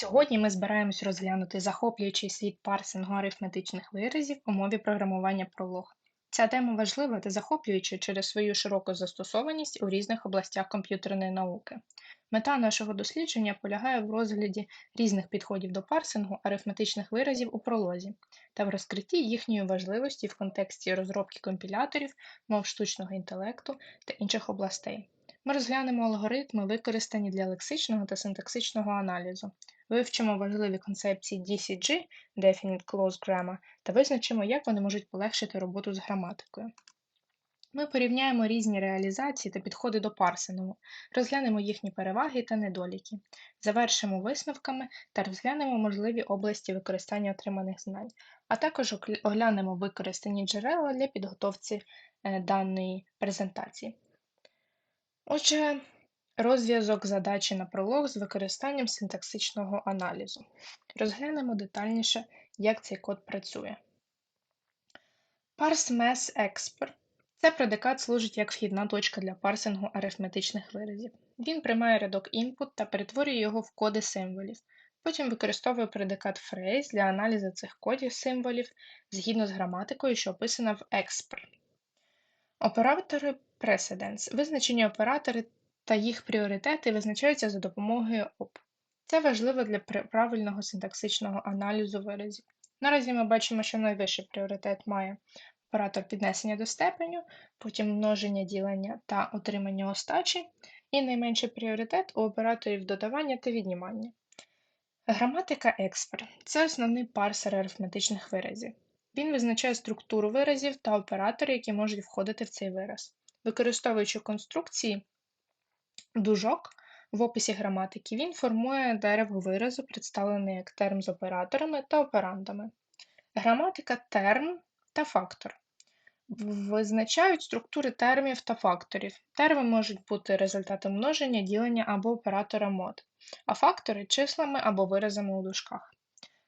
Сьогодні ми збираємось розглянути захоплюючий світ парсингу арифметичних виразів у мові програмування пролог. Ця тема важлива та захоплююча через свою широку застосованість у різних областях комп'ютерної науки. Мета нашого дослідження полягає в розгляді різних підходів до парсингу арифметичних виразів у пролозі та в розкритті їхньої важливості в контексті розробки компіляторів, мов штучного інтелекту та інших областей. Ми розглянемо алгоритми, використані для лексичного та синтаксичного аналізу, вивчимо важливі концепції DCG Definite Clause Grammar та визначимо, як вони можуть полегшити роботу з граматикою. Ми порівняємо різні реалізації та підходи до парсингу, розглянемо їхні переваги та недоліки, завершимо висновками та розглянемо можливі області використання отриманих знань, а також оглянемо використані джерела для підготовці е, даної презентації. Отже, розв'язок задачі на пролог з використанням синтаксичного аналізу. Розглянемо детальніше, як цей код працює. Parse Mass Expert це предикат служить як вхідна точка для парсингу арифметичних виразів. Він приймає рядок input та перетворює його в коди символів. Потім використовує предикат phrase для аналізу цих кодів символів згідно з граматикою, що описана в expert. Оператори Precedence. Визначені оператори та їх пріоритети визначаються за допомогою OP. Це важливо для правильного синтаксичного аналізу виразів. Наразі ми бачимо, що найвищий пріоритет має оператор піднесення до степеню, потім множення ділення та отримання остачі, і найменший пріоритет у операторів додавання та віднімання. Граматика Expert це основний парсер арифметичних виразів. Він визначає структуру виразів та оператори, які можуть входити в цей вираз. Використовуючи конструкції дужок в описі граматики, він формує дерево виразу, представлене як терм з операторами та операндами. Граматика терм та фактор. Визначають структури термів та факторів. Терми можуть бути результатом множення, ділення або оператора мод, а фактори числами або виразами у дужках.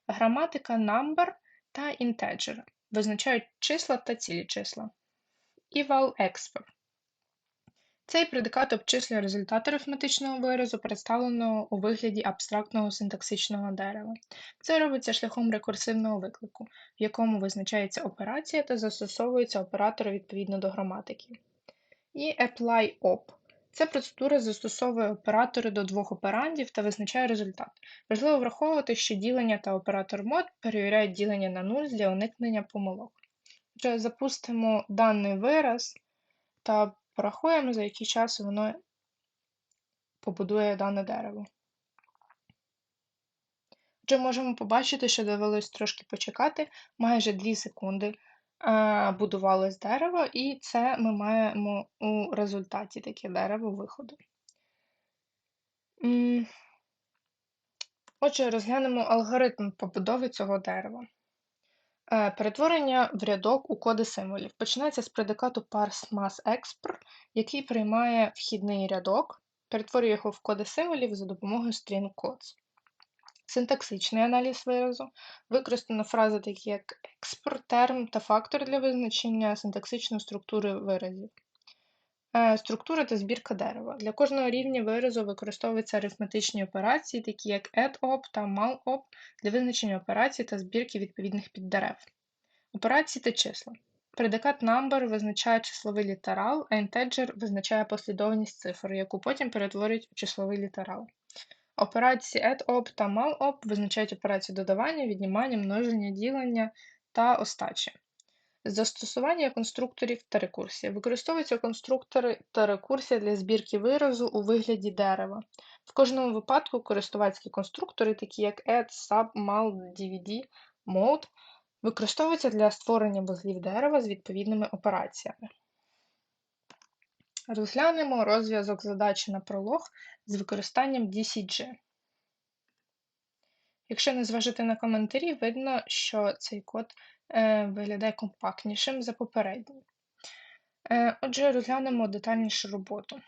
Граматика number та integer визначають числа та цілі числа. Eval expert цей предикат обчислює результат арифметичного виразу, представленого у вигляді абстрактного синтаксичного дерева. Це робиться шляхом рекурсивного виклику, в якому визначається операція та застосовуються оператори відповідно до граматики. І apply-op. Ця процедура застосовує оператори до двох операндів та визначає результат. Важливо враховувати, що ділення та оператор мод перевіряють ділення на нуль для уникнення помилок. Отже, запустимо даний вираз та Порахуємо, за який час воно побудує дане дерево. Отже, можемо побачити, що довелось трошки почекати, майже 2 секунди будувалось дерево, і це ми маємо у результаті таке дерево виходу. Отже, розглянемо алгоритм побудови цього дерева. Е, перетворення в рядок у коди символів починається з предикату parseMassExpr, який приймає вхідний рядок, перетворює його в коди символів за допомогою string codes. Синтаксичний аналіз виразу. Використано фрази такі як export, терм та фактор для визначення синтаксичної структури виразів. Е, структура та збірка дерева. Для кожного рівня виразу використовуються арифметичні операції, такі як add-op та mal-op для визначення операцій та збірки відповідних піддерев. Операції та числа. Предикат number визначає числовий літерал, а integer визначає послідовність цифр, яку потім перетворюють у числовий літерал. Операції add-op та mal-op визначають операції додавання, віднімання, множення, ділення та остачі. Застосування конструкторів та рекурсія. Використовуються конструктори та рекурсія для збірки виразу у вигляді дерева. В кожному випадку користувацькі конструктори, такі як add, sub, mal, dvd, mode, використовуються для створення вузлів дерева з відповідними операціями. Розглянемо розв'язок задачі на пролог з використанням DCG. Якщо не зважити на коментарі, видно, що цей код виглядає компактнішим за попередній. Е, отже, розглянемо детальнішу роботу.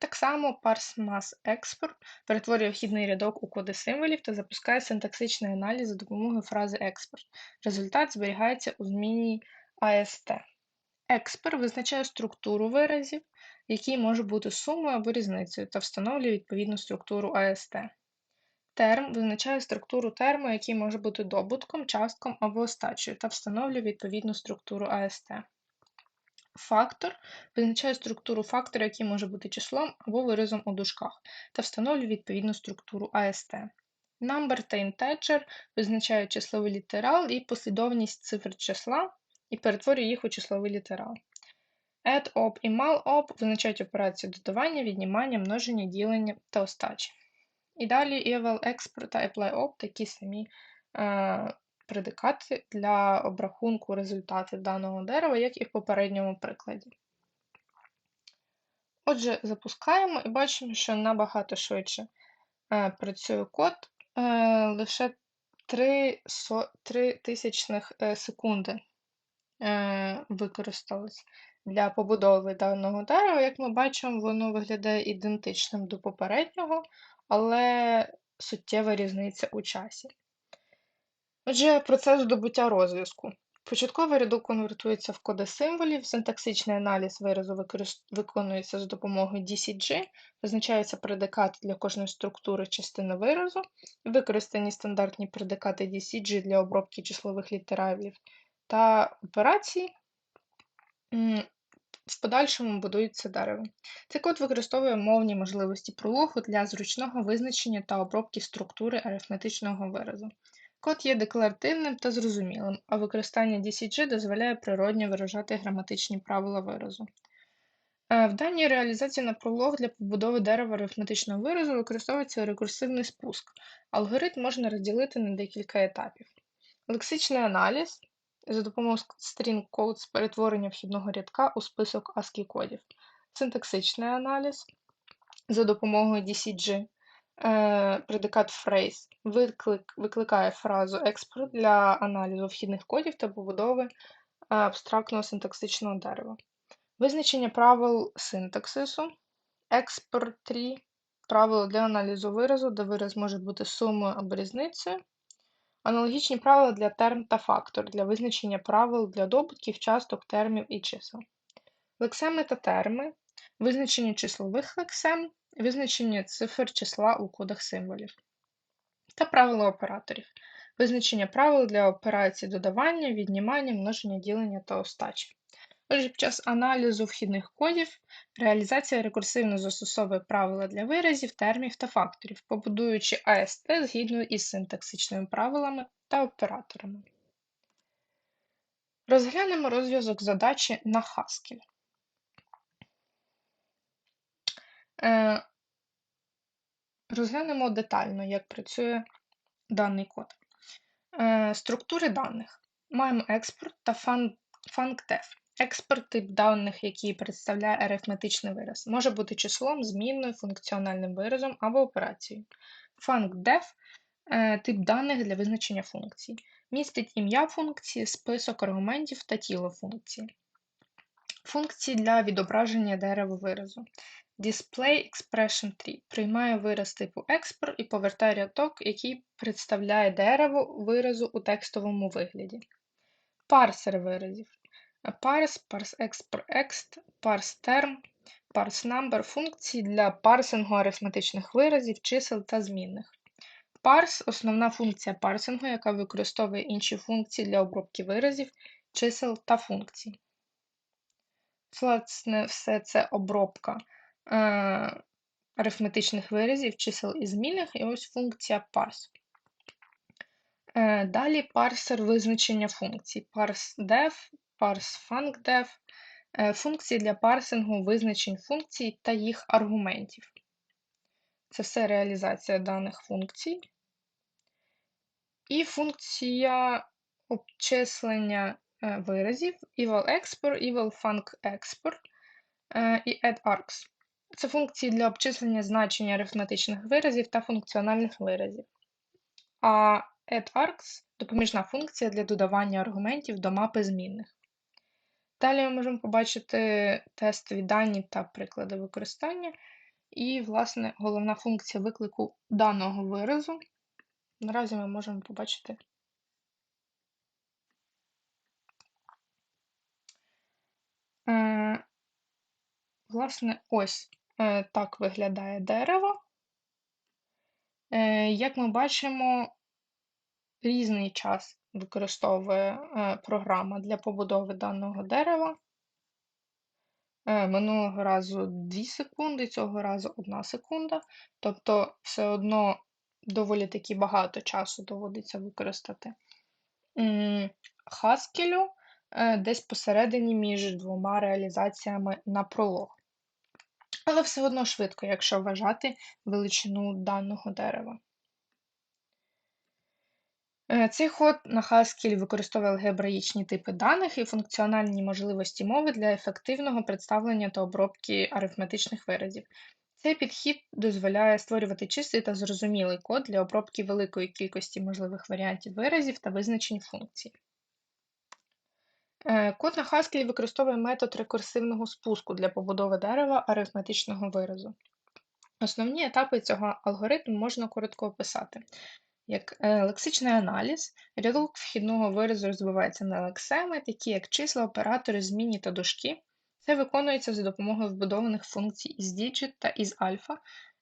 Так само parseMassExport перетворює вхідний рядок у коди символів та запускає синтаксичний аналіз за допомогою фрази export. Результат зберігається у змінній AST. Expert визначає структуру виразів, які може бути сумою або різницею, та встановлює відповідну структуру AST. Терм визначає структуру терму, який може бути добутком, частком або остачею, та встановлює відповідну структуру АСТ. Фактор визначає структуру фактора, який може бути числом або виразом у дужках, та встановлює відповідну структуру АСТ. Number та integer визначають числовий літерал і послідовність цифр числа і перетворює їх у числовий літерал. Add, op і mal-op визначають операцію додавання, віднімання, множення, ділення та остачі. І далі eval, export та apply-op такі самі е, предикати для обрахунку результатів даного дерева, як і в попередньому прикладі. Отже, запускаємо і бачимо, що набагато швидше е, працює код, е, лише 3, 3 тисячних секунди е, використалось для побудови даного дерева. Як ми бачимо, воно виглядає ідентичним до попереднього, але суттєва різниця у часі. Отже, процес здобуття розв'язку. Початковий рядок конвертується в коди символів, синтаксичний аналіз виразу виконується за допомогою DCG, визначаються предикати для кожної структури частини виразу, використані стандартні предикати DCG для обробки числових літералів та операцій. В подальшому будується дерево. Цей код використовує мовні можливості прологу для зручного визначення та обробки структури арифметичного виразу. Код є декларативним та зрозумілим, а використання DCG дозволяє природньо виражати граматичні правила виразу. Е, в даній реалізації на пролог для побудови дерева арифметичного виразу використовується рекурсивний спуск. Алгоритм можна розділити на декілька етапів. Лексичний аналіз за допомогою string code з перетворення вхідного рядка у список ASCII кодів, синтаксичний аналіз за допомогою DCG, е, предикат phrase виклик, викликає фразу export для аналізу вхідних кодів та побудови е, абстрактного синтаксичного дерева. Визначення правил синтаксису, export tree, правило для аналізу виразу, де вираз може бути сумою або різницею. Аналогічні правила для терм та фактор для визначення правил для добутків, часток, термів і чисел. Лексеми та терми, визначення числових лексем, визначення цифр числа у кодах символів. Та правила операторів, визначення правил для операцій додавання, віднімання, множення, ділення та остачі. Отже, під час аналізу вхідних кодів реалізація рекурсивно застосовує правила для виразів, термів та факторів, побудуючи АСТ згідно із синтаксичними правилами та операторами. Розглянемо розв'язок задачі на Haskell. Е, розглянемо детально, як працює даний код. Е, структури даних. Маємо експорт та funcdef. Експорт тип даних, який представляє арифметичний вираз, може бути числом, змінною, функціональним виразом або операцією. FuncDef е, тип даних для визначення функцій. Містить ім'я функції, список аргументів та тіло функції. Функції для відображення дерева виразу. Display Expression Tree приймає вираз типу export і повертає рядок, який представляє дерево виразу у текстовому вигляді. Парсер виразів parse, parseExpr-ext, parseTerm, parseNumber функції для парсингу арифметичних виразів, чисел та змінних. Parse основна функція парсингу, яка використовує інші функції для обробки виразів, чисел та функцій. Власне, все це обробка е, арифметичних виразів, чисел і змінних, і ось функція parse. Е, далі парсер визначення функцій. ParseDef parseFuncDef е, функції для парсингу визначень функцій та їх аргументів. Це все реалізація даних функцій. І функція обчислення е, виразів evalExport, evalFuncExport е, і addArgs. Це функції для обчислення значення арифметичних виразів та функціональних виразів. А addArgs допоміжна функція для додавання аргументів до мапи змінних. Далі ми можемо побачити тестові дані та приклади використання. І, власне, головна функція виклику даного виразу. Наразі ми можемо побачити. Е, Власне, ось е, так виглядає дерево. Е, Як ми бачимо, різний час використовує е, програма для побудови даного дерева. Е, Минулого разу 2 секунди, цього разу 1 секунда. Тобто, все одно доволі таки багато часу доводиться використати. Haskell е, десь посередині між двома реалізаціями на пролог. Але все одно швидко, якщо вважати величину даного дерева. Е, Цей ход на Haskell використовує алгебраїчні типи даних і функціональні можливості мови для ефективного представлення та обробки арифметичних виразів. Цей підхід дозволяє створювати чистий та зрозумілий код для обробки великої кількості можливих варіантів виразів та визначень функцій. Е, Код на Haskell використовує метод рекурсивного спуску для побудови дерева арифметичного виразу. Основні етапи цього алгоритму можна коротко описати. Як е, лексичний аналіз, рядок вхідного виразу розбивається на лексеми, такі як числа, оператори, змінні та дужки. Це виконується за допомогою вбудованих функцій із digit та із альфа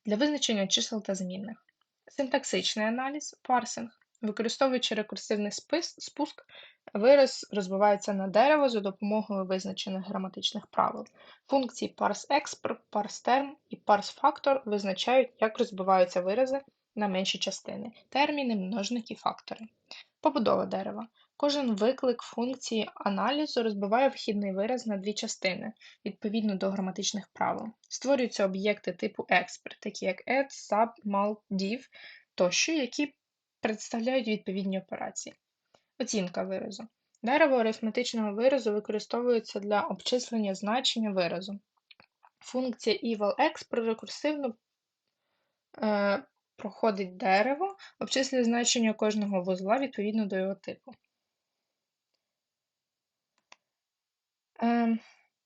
для визначення чисел та змінних. Синтаксичний аналіз парсинг. Використовуючи рекурсивний спис, спуск, вираз розбивається на дерево за допомогою визначених граматичних правил. Функції parseExp, parseTerm і parseFactor визначають, як розбиваються вирази на менші частини, терміни, множники, фактори. Побудова дерева. Кожен виклик функції аналізу розбиває вхідний вираз на дві частини відповідно до граматичних правил. Створюються об'єкти типу expert, такі як add, sub, mul, div тощо, які представляють відповідні операції. Оцінка виразу. Дерево арифметичного виразу використовується для обчислення значення виразу. Функція evalEx рекурсивно е, проходить дерево, обчислює значення кожного вузла відповідно до його типу. Е,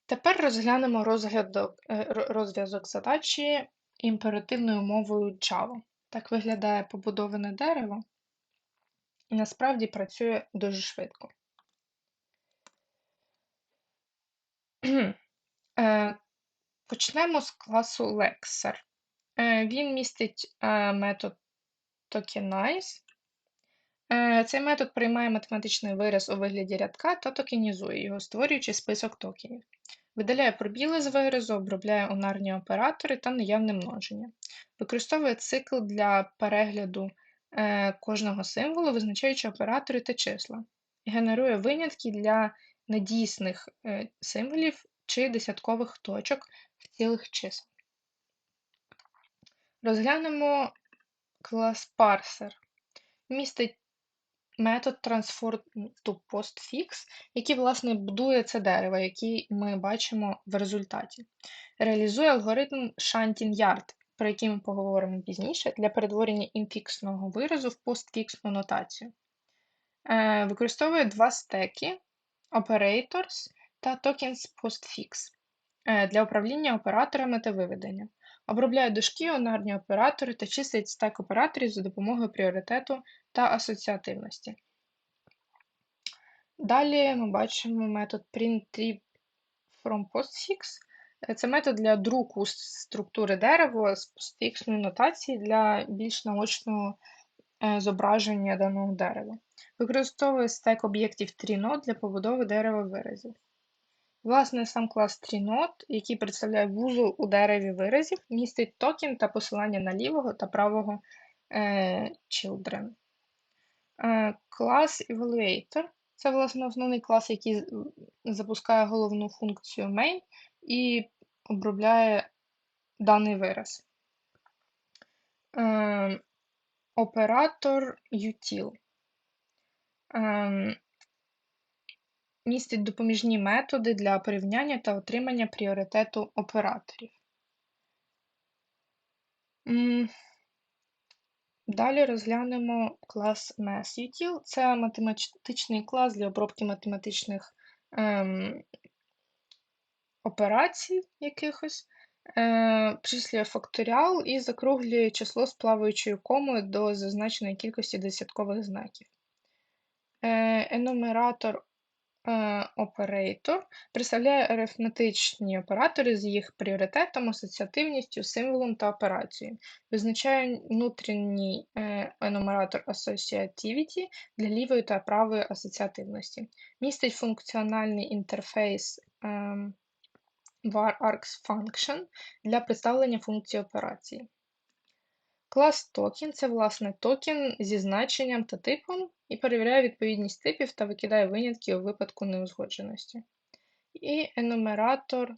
Тепер розглянемо е, розв'язок задачі імперативною мовою Java. Так виглядає побудоване дерево і насправді працює дуже швидко. Е, Почнемо з класу Lexer. Е, Він містить е, метод tokenize. Е, Цей метод приймає математичний вираз у вигляді рядка та токенізує його, створюючи список токенів. Видаляє пробіли з виразу, обробляє унарні оператори та наявне множення. Використовує цикл для перегляду кожного символу, визначаючи оператори та числа. Генерує винятки для недійсних символів чи десяткових точок в цілих чисел. Розглянемо клас parser. Містить метод transform to postfix, який, власне, будує це дерево, який ми бачимо в результаті. Реалізує алгоритм Shantin Yard, про який ми поговоримо пізніше, для перетворення інфіксного виразу в постфіксну нотацію. Е, Використовує два стеки operators та tokens postfix е, для управління операторами та виведення. Обробляє дужки, онарні оператори та числить стек операторів за допомогою пріоритету та асоціативності. Далі ми бачимо метод printTree from postfix. Це метод для друку структури дерева з постфіксної нотації для більш наочного е, зображення даного дерева. Використовує стек об'єктів TreeNode для побудови дерева виразів. Власне, сам клас TreeNode, який представляє вузол у дереві виразів, містить токен та посилання на лівого та правого е, children. Е, клас Evaluator це, власне, основний клас, який запускає головну функцію main і обробляє даний вираз. Е, оператор util. Ем, містить допоміжні методи для порівняння та отримання пріоритету операторів. Далі розглянемо клас MassUtil. Це математичний клас для обробки математичних ем, операцій якихось, е, обчислює факторіал і закруглює число з плаваючою комою до зазначеної кількості десяткових знаків. Е, Енумератор Operator представляє арифметичні оператори з їх пріоритетом, асоціативністю, символом та операцією. Визначає внутрішній е, енумератор Associativity для лівої та правої асоціативності. Містить функціональний інтерфейс ем, var-args function для представлення функцій операції. Клас токен це, власне, токен зі значенням та типом і перевіряє відповідність типів та викидає винятки у випадку неузгодженості. І енумератор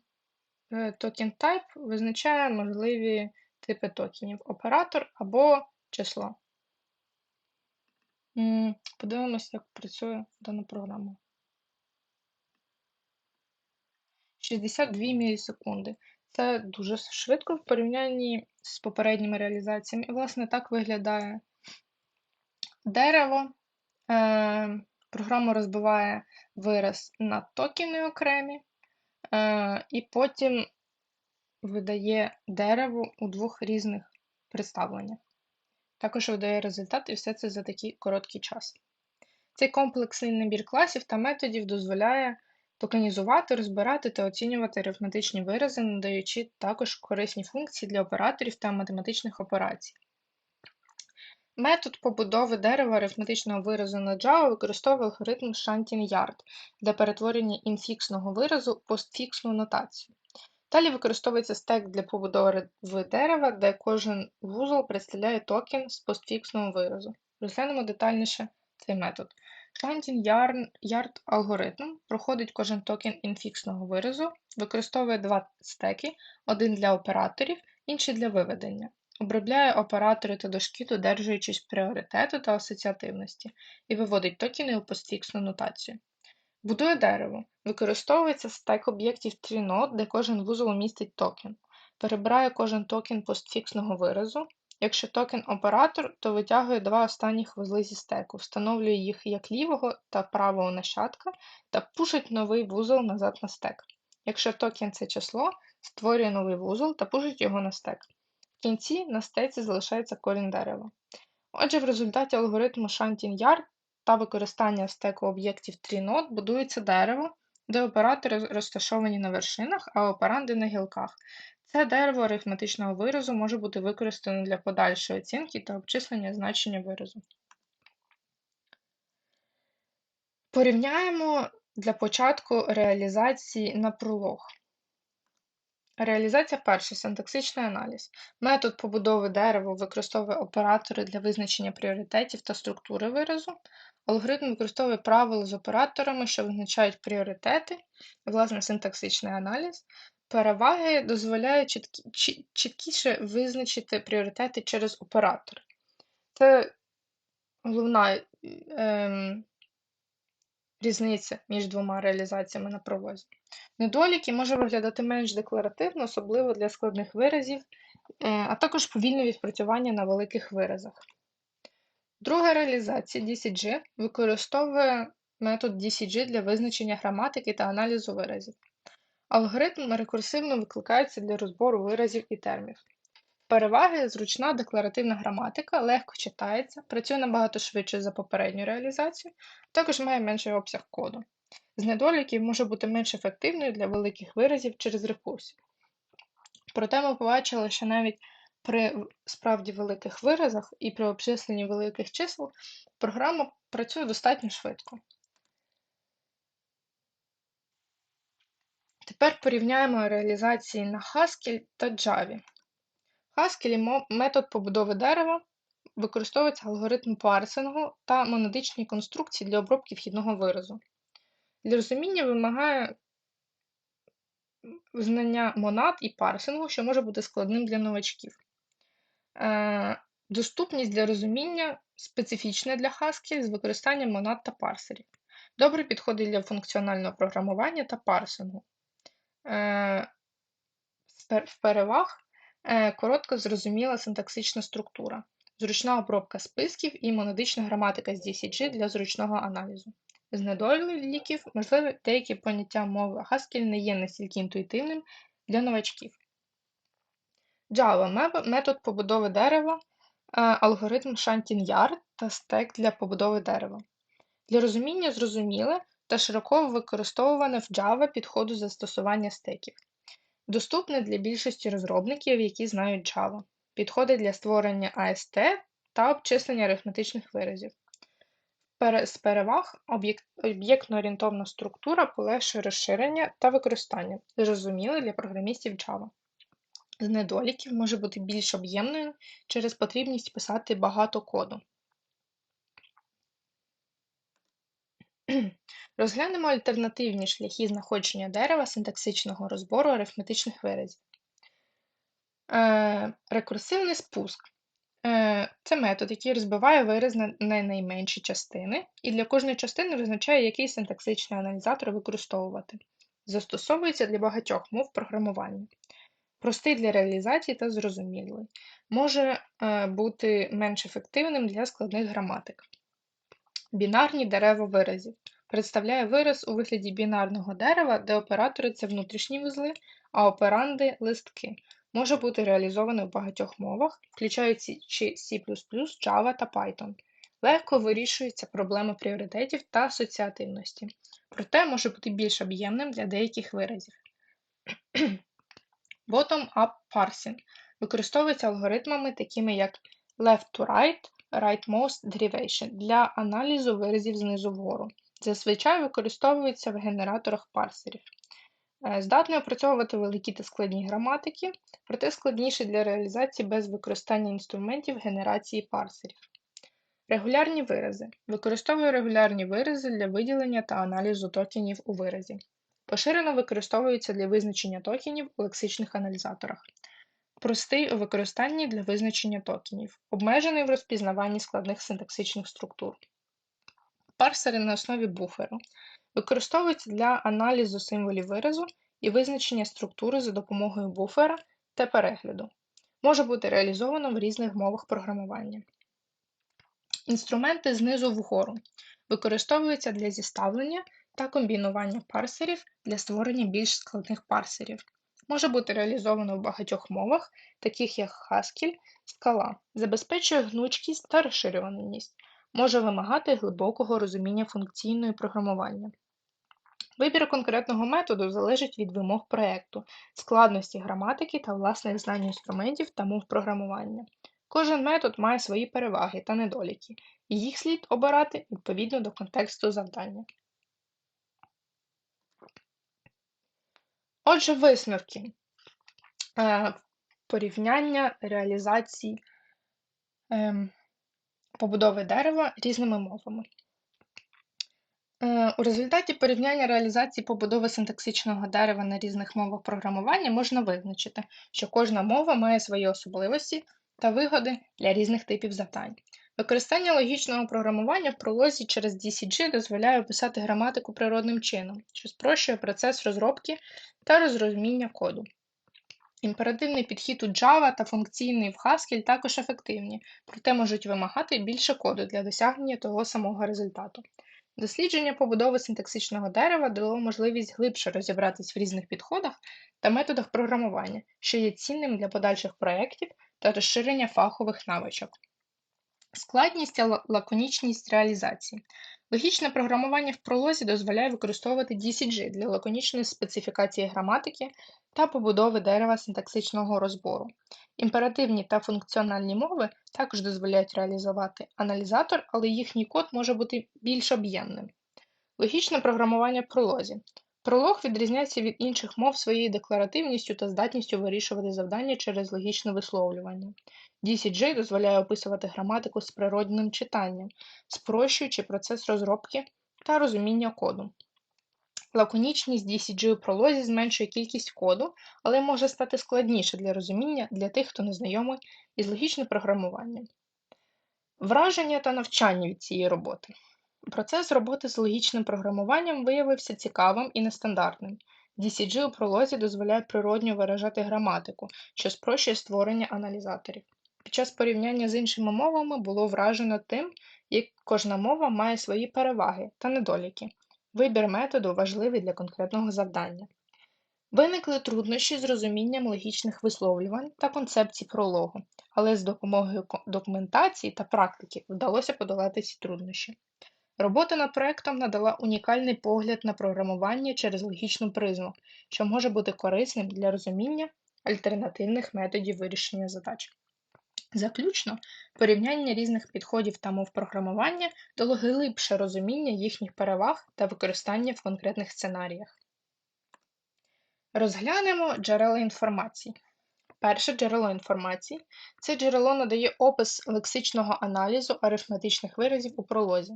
е, токен type визначає можливі типи токенів оператор або число. Подивимося, як працює дана програма. 62 мілісекунди. Це дуже швидко в порівнянні з попередніми реалізаціями. І, власне, так виглядає дерево. Е, Програма розбиває вираз на токени окремі, е, і потім видає дерево у двох різних представленнях. Також видає результат, і все це за такий короткий час. Цей комплексний набір класів та методів дозволяє токенізувати, розбирати та оцінювати арифметичні вирази, надаючи також корисні функції для операторів та математичних операцій. Метод побудови дерева арифметичного виразу на Java використовує алгоритм Shantin-Yard для перетворення інфіксного виразу в постфіксну нотацію. Далі використовується стек для побудови дерева, де кожен вузол представляє токен з постфіксного виразу. Розглянемо детальніше цей метод. Shantin-Yard алгоритм проходить кожен токен інфіксного виразу, використовує два стеки: один для операторів, інший для виведення. Обробляє оператори та дошки, додержуючись пріоритету та асоціативності, і виводить токени у постфіксну нотацію. Будує дерево. Використовується стек об'єктів TreeNode, де кожен вузол містить токен. Перебирає кожен токен постфіксного виразу, Якщо токен оператор, то витягує два останніх вузли зі стеку, встановлює їх як лівого та правого нащадка та пушить новий вузол назад на стек. Якщо токен це число, створює новий вузол та пушить його на стек. В кінці на стеці залишається корінь дерева. Отже, в результаті алгоритму Shantin-Yard та використання стеку об'єктів TreeNode будується дерево, де оператори розташовані на вершинах, а операнди на гілках. Це дерево арифметичного виразу може бути використане для подальшої оцінки та обчислення значення виразу. Порівняємо для початку реалізації на пролог. Реалізація перша синтаксичний аналіз. Метод побудови дерева використовує оператори для визначення пріоритетів та структури виразу. Алгоритм використовує правила з операторами, що визначають пріоритети, власне, синтаксичний аналіз. Переваги дозволяють чіткі, чіткіше визначити пріоритети через оператор. Це головна ем, різниця між двома реалізаціями на провозі. Недоліки може виглядати менш декларативно, особливо для складних виразів, е, а також повільне відпрацювання на великих виразах. Друга реалізація DCG використовує метод DCG для визначення граматики та аналізу виразів. Алгоритм рекурсивно викликається для розбору виразів і термів. Переваги зручна декларативна граматика, легко читається, працює набагато швидше за попередню реалізацію, також має менший обсяг коду. З недоліків може бути менш ефективною для великих виразів через рекурсію. Проте ми побачили, що навіть при справді великих виразах і при обчисленні великих чисел програма працює достатньо швидко. Тепер порівняємо реалізації на Haskell та Java. В Haskell метод побудови дерева використовується алгоритм парсингу та монадичні конструкції для обробки вхідного виразу. Для розуміння вимагає знання монад і парсингу, що може бути складним для новачків. Е, доступність для розуміння специфічна для Haskell з використанням монад та парсерів. Добре підходить для функціонального програмування та парсингу. Е, в переваг е, коротко зрозуміла синтаксична структура, зручна обробка списків і монадична граматика з DCG для зручного аналізу. З недоліків, можливо, деякі поняття мови Haskell не є настільки інтуїтивним для новачків. Java метод побудови дерева, е, алгоритм Shantin-Yard та стек для побудови дерева. Для розуміння зрозуміле, та широко використовуване в Java підходу застосування стеків. Доступне для більшості розробників, які знають Java. Підходить для створення AST та обчислення арифметичних виразів. З переваг об'єктно-орієнтовна структура полегшує розширення та використання, зрозуміле для програмістів Java. З недоліків може бути більш об'ємною через потрібність писати багато коду. Розглянемо альтернативні шляхи знаходження дерева синтаксичного розбору арифметичних виразів. Е, Рекурсивний спуск. Е, Це метод, який розбиває вираз на на найменші частини, і для кожної частини визначає, який синтаксичний аналізатор використовувати. Застосовується для багатьох мов програмування. Простий для реалізації та зрозумілий. Може е, бути менш ефективним для складних граматик. Бінарні дерева виразів. Представляє вираз у вигляді бінарного дерева, де оператори це внутрішні вузли, а операнди листки. Може бути реалізоване в багатьох мовах, включаючи C++, Java та Python. Легко вирішується проблема пріоритетів та асоціативності, проте може бути більш об'ємним для деяких виразів. Bottom-up parsing використовується алгоритмами, такими як left-to-right, rightmost derivation для аналізу виразів знизу вгору. Зазвичай використовується в генераторах парсерів. Е, Здатний опрацьовувати великі та складні граматики, проте складніше для реалізації без використання інструментів генерації парсерів. Регулярні вирази. Використовує регулярні вирази для виділення та аналізу токенів у виразі. Поширено використовується для визначення токенів у лексичних аналізаторах. Простий у використанні для визначення токенів, обмежений в розпізнаванні складних синтаксичних структур. Парсери на основі буферу. Використовуються для аналізу символів виразу і визначення структури за допомогою буфера та перегляду. Може бути реалізовано в різних мовах програмування. Інструменти знизу вгору використовуються для зіставлення та комбінування парсерів для створення більш складних парсерів. Може бути реалізовано в багатьох мовах, таких як Haskell, Scala, забезпечує гнучкість та розширюваність, може вимагати глибокого розуміння функційної програмування. Вибір конкретного методу залежить від вимог проєкту, складності граматики та власних знань інструментів та мов програмування. Кожен метод має свої переваги та недоліки, і їх слід обирати відповідно до контексту завдання. Отже, висновки Е, порівняння реалізації ем, побудови дерева різними мовами. Е, У результаті порівняння реалізації побудови синтаксичного дерева на різних мовах програмування можна визначити, що кожна мова має свої особливості та вигоди для різних типів завдань. Використання логічного програмування в пролозі через DCG дозволяє описати граматику природним чином, що спрощує процес розробки та розрозуміння коду. Імперативний підхід у Java та функційний в Haskell також ефективні, проте можуть вимагати більше коду для досягнення того самого результату. Дослідження побудови синтаксичного дерева дало можливість глибше розібратись в різних підходах та методах програмування, що є цінним для подальших проєктів та розширення фахових навичок. Складність та лаконічність реалізації. Логічне програмування в пролозі дозволяє використовувати DCG для лаконічної специфікації граматики та побудови дерева синтаксичного розбору. Імперативні та функціональні мови також дозволяють реалізувати аналізатор, але їхній код може бути більш об'ємним. Логічне програмування в пролозі. Пролог відрізняється від інших мов своєю декларативністю та здатністю вирішувати завдання через логічне висловлювання. DCG дозволяє описувати граматику з природним читанням, спрощуючи процес розробки та розуміння коду. Лаконічність DCG у пролозі зменшує кількість коду, але може стати складніше для розуміння для тих, хто не знайомий із логічним програмуванням. Враження та навчання від цієї роботи. Процес роботи з логічним програмуванням виявився цікавим і нестандартним. DCG у пролозі дозволяє природньо виражати граматику, що спрощує створення аналізаторів. Під час порівняння з іншими мовами було вражено тим, як кожна мова має свої переваги та недоліки. Вибір методу важливий для конкретного завдання. Виникли труднощі з розумінням логічних висловлювань та концепцій прологу, але з допомогою документації та практики вдалося подолати ці труднощі. Робота над проектом надала унікальний погляд на програмування через логічну призму, що може бути корисним для розуміння альтернативних методів вирішення задач. Заключно, порівняння різних підходів та мов програмування дало глибше розуміння їхніх переваг та використання в конкретних сценаріях. Розглянемо джерела інформації. Перше джерело інформації це джерело надає опис лексичного аналізу арифметичних виразів у пролозі.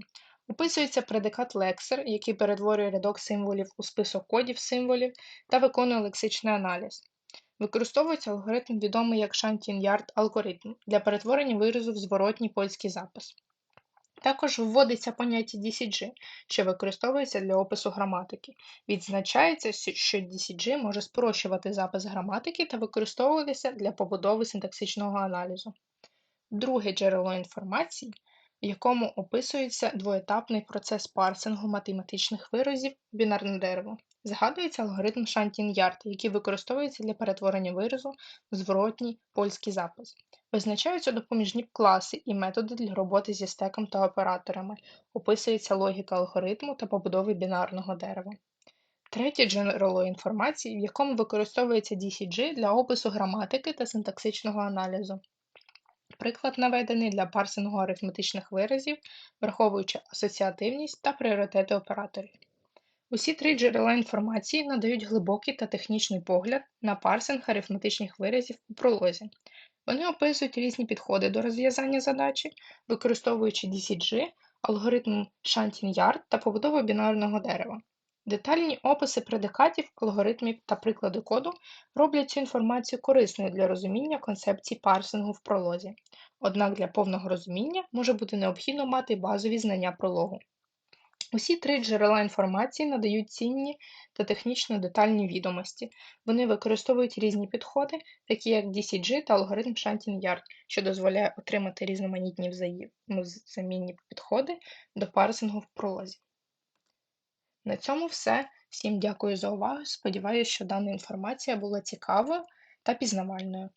Описується предикат лексер, який перетворює рядок символів у список кодів символів та виконує лексичний аналіз. Використовується алгоритм, відомий як Shantin-Yard алгоритм для перетворення виразу в зворотній польський запис. Також вводиться поняття DCG, що використовується для опису граматики. Відзначається, що DCG може спрощувати запис граматики та використовуватися для побудови синтаксичного аналізу. Друге джерело інформації, в якому описується двоетапний процес парсингу математичних виразів бінарне дерево. Згадується алгоритм Shantin-Yard, який використовується для перетворення виразу в зворотній польський запис. Визначаються допоміжні класи і методи для роботи зі стеком та операторами, описується логіка алгоритму та побудови бінарного дерева. Третє джерело інформації, в якому використовується DCG для опису граматики та синтаксичного аналізу. Приклад наведений для парсингу арифметичних виразів, враховуючи асоціативність та пріоритети операторів. Усі три джерела інформації надають глибокий та технічний погляд на парсинг арифметичних виразів у пролозі. Вони описують різні підходи до розв'язання задачі, використовуючи DCG, алгоритм Shantin-Yard та побудову бінарного дерева. Детальні описи предикатів, алгоритмів та приклади коду роблять цю інформацію корисною для розуміння концепцій парсингу в пролозі. Однак для повного розуміння може бути необхідно мати базові знання прологу. Усі три джерела інформації надають цінні та технічно детальні відомості. Вони використовують різні підходи, такі як DCG та алгоритм Shantin-Yard, що дозволяє отримати різноманітні взаємозамінні підходи до парсингу в пролозі. На цьому все. Всім дякую за увагу. Сподіваюся, що дана інформація була цікавою та пізнавальною.